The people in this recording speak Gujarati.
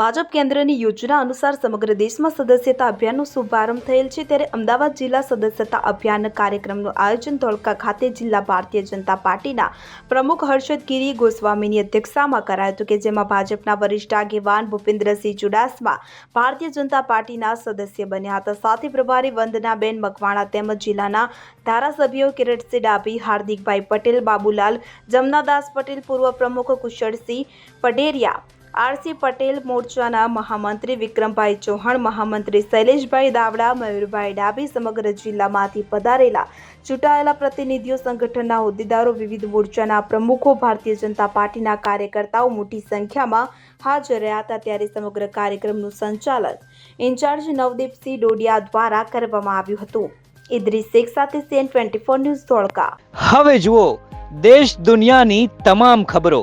ભાજપ કેન્દ્રની યોજના અનુસાર સમગ્ર દેશમાં સદસ્યતા અભિયાનનો શુભારંભ થયેલ છે. ત્યારે અમદાવાદ જિલ્લા સદસ્યતા અભિયાન કાર્યક્રમનું આયોજન ધોળકા ખાતે જિલ્લા ભારતીય જનતા પાર્ટીના પ્રમુખ હર્ષદ ગીરી ગોસ્વામીની અધ્યક્ષતામાં કરાયું હતું કે જેમાં ભાજપના વરિષ્ઠ આગેવાન ભૂપેન્દ્રસિંહ ચુડાસમા, ભારતીય જનતા પાર્ટીના સદસ્ય બન્યા હતા. સાથે પ્રભારી વંદનાબેન મકવાણા તેમજ જિલ્લાના ધારાસભ્યો કિરીટસિંહ ડાભી હાર્દિકભાઈ પટેલ, બાબુલાલ જમનાદાસ પટેલ, પૂર્વ પ્રમુખ કુશળસિંહ પટેરિયા આરસી પટેલ મોરચાના મહામંત્રી વિક્રમભાઈ ચૌહાણ, મહામંત્રી શૈલેષભાઈ દાવડા, મયુરભાઈ ડાબી સમગ્ર જિલ્લામાંથી પધારેલા ચૂંટાયેલા પ્રતિનિધિઓ, સંગઠનના હોદ્દેદારો, વિવિધ મોરચાના પ્રમુખો, ભારતીય જનતા પાર્ટીના કાર્યકર્તાઓ મોટી સંખ્યામાં હાજર રહ્યા હતા. ત્યારે સમગ્ર કાર્યક્રમનું સંચાલન ઇન્ચાર્જ નવદીપસિંહ ડોડિયા દ્વારા કરવામાં આવ્યું હતું. ઇદ્રીસ શેખ સાથે CN twenty four news Dholka. હવે જુઓ, દેશ દુનિયાની તમામ ખબરો.